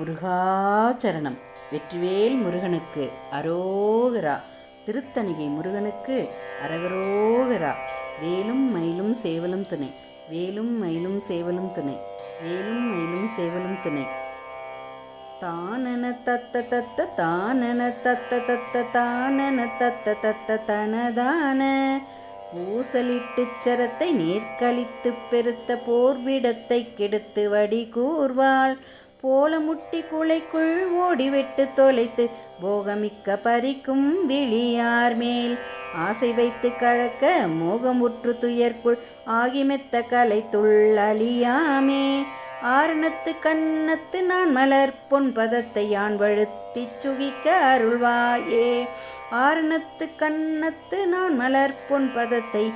முருகாச்சரணம். வெற்றிவேல் முருகனுக்கு அரோகரா. திருத்தணிகை முருகனுக்கு அரகரோகரா. வேலும் மயிலும் சேவலும் துணை. வேலும் மயிலும் சேவலும் துணை. வேலும் மயிலும் சேவலும் துணை. தானன தத்த தத்த தானன தத்த தத்த தானன தத்த தத்த தனதான. பூசலிட்டு சரத்தை நேர்கழித்து பெருத்த போர்விடத்தை கெடுத்து வடி கூர்வாள் போல முட்டி குலைக்குள் ஓடிவிட்டு தொலைத்து போகமிக்க பறிக்கும் விழியார் மேல். ஆசை வைத்து கழக்க மோகமுற்று துயர்க்குள் ஆகி மெத்த கலைத்துள் அழியாமே. ஆரணத்து கண்ணத்து நான் மலர் பொன் பதத்தை யான் வழுத்திச் சுகிக்க அருள்வாயே. ஆரணத்து கண்ணத்து நான் மலர் பொன் பதத்தை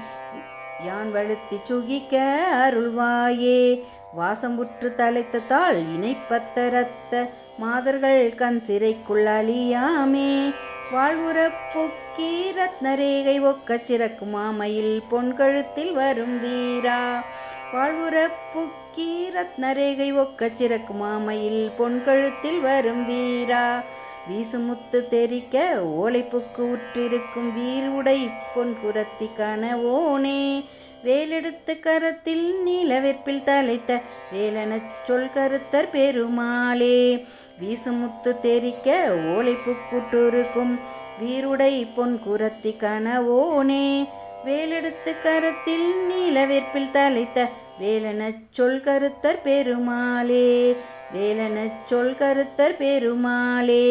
யான் வழுத்தி சுகிக்க அருள்வாயே? வாசமுற்று தலைத்த தாள் இணைப்பத்தரத்த மாதர்கள் கண் சிறைக்குள் அழியாமே. வாழ்வுற பொக்கி ரத்னரேகை ஒக்கச் சிறக்கும் மாமையில் பொன் கழுத்தில் வரும் வீரா. வாழ்வுற புக்கி ரத்னரேகை ஒக்கச் சிறக்கும் மாமையில் பொன் கழுத்தில் வரும் வீரா. வீசுமுத்து தெரிக்க ஓலைப்புக்கு உற்றிருக்கும் வீருடை பொன் குரத்தி கனவோனே வேலெடுத்து கரத்தில் நீலவெற்பில் தலைத்த வேலனச் சொல் கருத்தர் பெருமாளே. வீசுமுத்து தெரிக்க ஓலைப்புக்குற்றிருக்கும் வீருடை பொன் குரத்தி கனவோனே வேலெடுத்து கரத்தில் நீலவேற்பில் தலைத்த வேலனச் சொல் கருத்தர் பெருமாளே வேலனச் சொல் கருத்தர் பெருமாளே.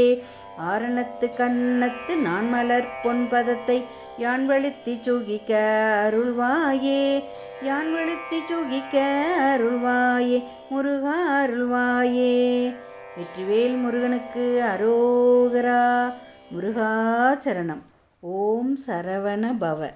ஆரணத்து கண்ணத்து நான் மலர் பொன் பதத்தை யான் வழுத்தி சுகிக்க அருள்வாயே யான் வழுத்தி சுகிக்க அருள்வாயே முருகா அருள்வாயே. வெற்றிவேல் முருகனுக்கு அரோகரா முருகாச்சரணம் ஓம் சரவண பவ